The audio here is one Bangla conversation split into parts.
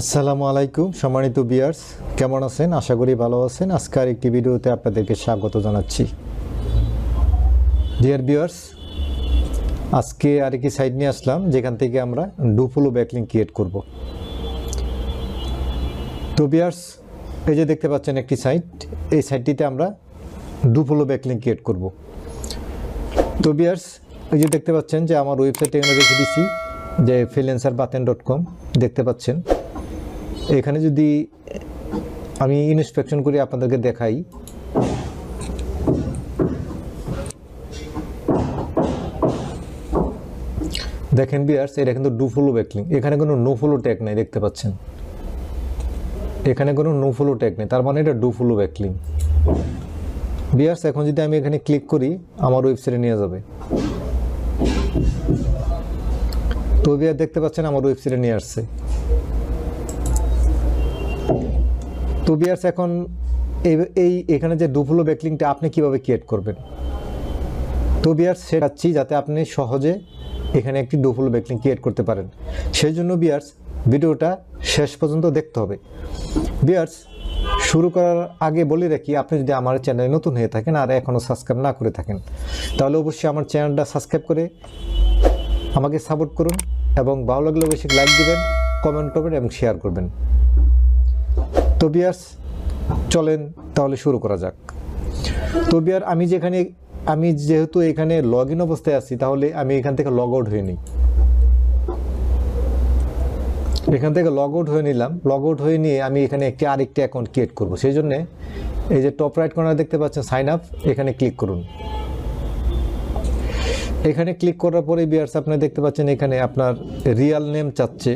আসসালামু আলাইকুম, সম্মানিত বিয়ার্স কেমন আছেন? আশা করি ভালো আছেন। আজকের একটি ভিডিওতে আপনাদেরকে স্বাগত জানাচ্ছি। ডিয়ার বিয়ার্স আজকে আর আরেকটি সাইট নিয়ে আসলাম, যেখান থেকে আমরা ডুফুলো ব্যাকলিং ক্রিয়েট করব। তো বিয়ার্স এই যে দেখতে পাচ্ছেন একটি সাইট এই সাইটটিতে আমরা ডুফুলো ব্যাকলিং ক্রিয়েট করব। তো বিয়ার্স এই যে দেখতে পাচ্ছেন যে আমার ওয়েবসাইটে রেখে দিচ্ছি যে ফ্রিল্যান্সার বাতেন ডট কম দেখতে পাচ্ছেন। এখানে যদি আমি ইনস্পেকশন করে আপনাদেরকে দেখাই। দেখেন বিয়ার্স এটা কিন্তু ডু ফলো ব্যাকলিং এখানে কোনো নো ফলো ট্যাগ নাই, দেখতে পাচ্ছেন? এখানে কোনো নো ফলো ট্যাগ নেই, তার মানে এটা ডু ফলো ব্যাকলিং বিয়ার্স এখন যদি আমি এখানে ক্লিক করি, আমার ওয়েবসাইটে নিয়ে যাবে। তো বিয়ার দেখতে পাচ্ছেন, আমার ওয়েবসাইটে নিয়ে আসছে। তো বিয়ার্স এখন এই এখানে যে ডুফলো ব্যাকলিংটা আপনি কীভাবে ক্রিয়েট করবেন? তো বিয়ার্স শেখাচ্ছি যাতে আপনি সহজে এখানে একটি ডুফলো ব্যাকলিং ক্রিয়েট করতে পারেন। সেই জন্য বিয়ার্স ভিডিওটা শেষ পর্যন্ত দেখতে হবে। বিয়ার্স শুরু করার আগে বলে রাখি, আপনি যদি আমার চ্যানেলে নতুন হয়ে থাকেন আর এখনও সাবস্ক্রাইব না করে থাকেন, তাহলে অবশ্যই আমার চ্যানেলটা সাবস্ক্রাইব করে আমাকে সাপোর্ট করুন এবং ভালো লাগলে অবশ্যই লাইক দিবেন কমেন্ট করবেন এবং শেয়ার করবেন। তো বিয়ার্স চলেন তাহলে শুরু করা যাক। তো বিয়ার আমি যেখানে, আমি যেহেতু এখানে লগ ইন অবস্থায় আছি, তাহলে আমি এখান থেকে লগ আউট হয়ে নিই। এখান থেকে লগ আউট হয়ে নিলাম। লগ আউট হয়ে নিয়ে আমি এখানে একটি আরেকটি অ্যাকাউন্ট ক্রিয়েট করব। সেই জন্যে এই যে টপ রাইট কর্নার দেখতে পাচ্ছেন সাইন আপ এখানে ক্লিক করুন। এখানে ক্লিক করার পরে বিয়ার্স আপনি দেখতে পাচ্ছেন এখানে আপনার রিয়াল নেম চাচ্ছে।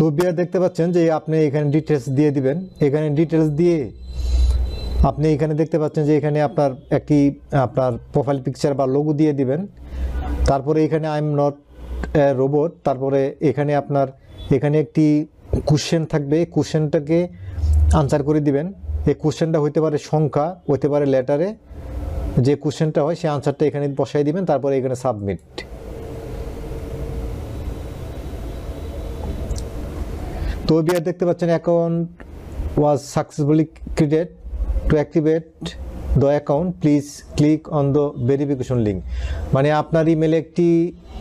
তো বিয়ার দেখতে পাচ্ছেন যে আপনি এখানে ডিটেলস দিয়ে দিবেন। এখানে ডিটেলস দিয়ে আপনি এখানে দেখতে পাচ্ছেন যে এখানে আপনার একটি, আপনার প্রোফাইল পিকচার বা লোগো দিয়ে দিবেন। তারপরে এখানে আই এম নট রোবট তারপরে এখানে আপনার, এখানে একটি কোশ্চেন থাকবে। কোশ্চেনটাকে আনসার করে দিবেন। এই কোশ্চেনটা হইতে পারে সংখ্যা, হইতে পারে লেটারে যে কোশ্চেনটা হয় সেই আনসারটা এখানে বসাই দিবেন, তারপরে এখানে সাবমিট তো বিয়ার দেখতে পাচ্ছেন account was successfully created to activate the account please click on the verification link মানে আপনার ইমেলে একটি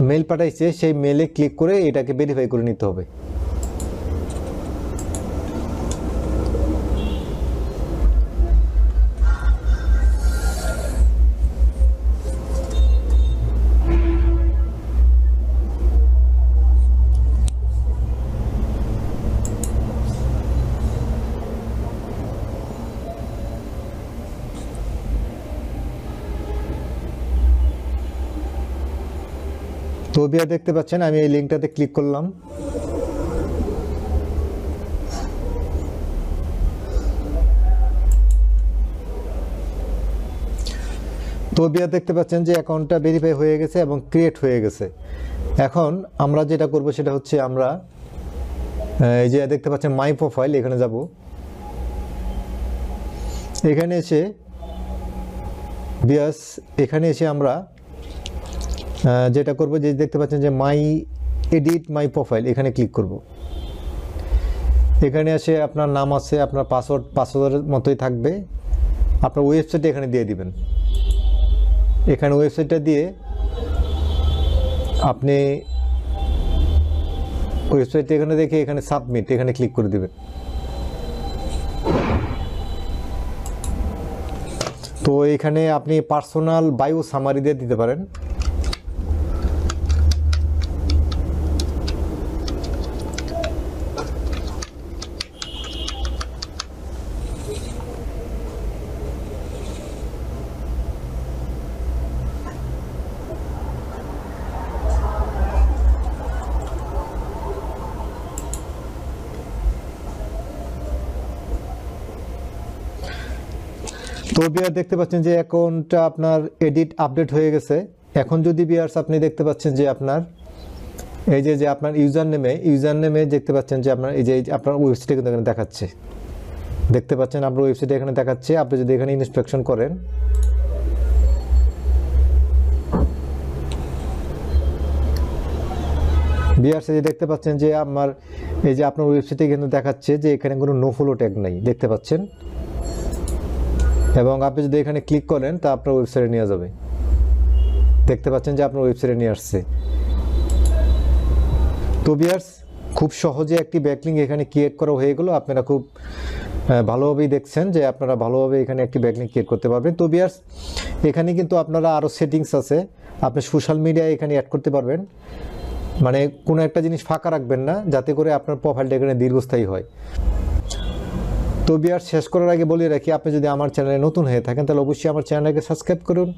মেল পাঠাইছে, সেই মেলে ক্লিক করে এটাকে ভেরিফাই করে নিতে হবে। তো বিয়ার দেখতে পাচ্ছেন, আমি এই লিঙ্কটাতে ক্লিক করলাম। তো বিয়ার দেখতে পাচ্ছেন যে অ্যাকাউন্টটা ভেরিফাই হয়ে গেছে এবং ক্রিয়েট হয়ে গেছে। এখন আমরা যেটা করব সেটা হচ্ছে আমরা এই যে দেখতে পাচ্ছেন মাই প্রোফাইল এখানে যাব। এখানে এসে, বিয়াস, এখানে এসে আমরা যেটা করব যে দেখতে পাচ্ছেন যে মাই এডিট মাই প্রোফাইল এখানে ক্লিক করব। এখানে এসে আপনার নাম আছে, আপনার পাসওয়ার্ড পাসওয়ার্ডের মতোই থাকবে। আপনার ওয়েবসাইট এখানে দিয়ে দিবেন। এখানে ওয়েবসাইটটা দিয়ে আপনি ওয়েবসাইট এখানে দেখে এখানে সাবমিট এখানে ক্লিক করে দিবেন। তো এখানে আপনি পার্সোনাল বায়ো সামারি দিয়ে দিতে পারেন। তো বিয়ার দেখতে পাচ্ছেন যে অ্যাকাউন্টটা আপনার এডিট আপডেট হয়ে গেছে। এখন যদি বিয়ার্স আপনি দেখতে পাচ্ছেন যে আপনার, এই যে যে আপনার ইউজার নেমে ইউজার নেমে দেখতে পাচ্ছেন যে আপনার এই যে আপনার ওয়েবসাইটে কিন্তু এখানে দেখাচ্ছে। দেখতে পাচ্ছেন আপনার ওয়েবসাইটে এখানে দেখাচ্ছে। আপনি যদি এখানে ইনস্পেকশন করেন বিআরসি যে দেখতে পাচ্ছেন যে আমার, এই যে আপনার ওয়েবসাইটে কিন্তু দেখাচ্ছে যে এখানে কোনো নো ফলো ট্যাগ নাই। দেখতে পাচ্ছেন? এবং আপনি যদি এখানে ক্লিক করেন, তা আপনার ওয়েবসাইটে নিয়ে যাবে। দেখতে পাচ্ছেন যে আপনার ওয়েবসাইটে নিয়ে আসছে। তো বিয়ার্স খুব সহজে একটি ব্যাকলিং এখানে ক্রিয়েট করা হয়ে গেলো। আপনারা খুব ভালোভাবেই দেখছেন যে আপনারা ভালোভাবে এখানে একটি ব্যাকলিং ক্রিয়েট করতে পারবেন। তো বিয়ার্স এখানে কিন্তু আপনারা আরও সেটিংস আছে। আপনি সোশ্যাল মিডিয়ায় এখানে অ্যাড করতে পারবেন। মানে কোনো একটা জিনিস ফাঁকা রাখবেন না, যাতে করে আপনার প্রোফাইলটা এখানে দীর্ঘস্থায়ী হয়। তো বিয়ার শেষ করার আগে বলে রাখি, আপনি যদি আমার চ্যানেলে নতুন হয়ে থাকেন, তাহলে অবশ্যই আমার চ্যানেলকে সাবস্ক্রাইব করুন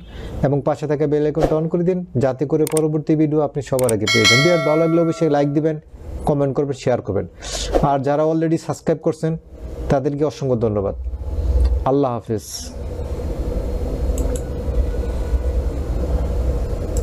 এবং পাশে থাকা বেল আইকনটা অন করে দিন, যাতে করে পরবর্তী ভিডিও আপনি সবার আগে পেয়ে যান। বিয়ার ভালো লাগলে অবশ্যই লাইক দিবেন কমেন্ট করবেন শেয়ার করবেন। আর যারা অলরেডি সাবস্ক্রাইব করছেন, তাদেরকে অসংখ্য ধন্যবাদ। আল্লাহ হাফিজ।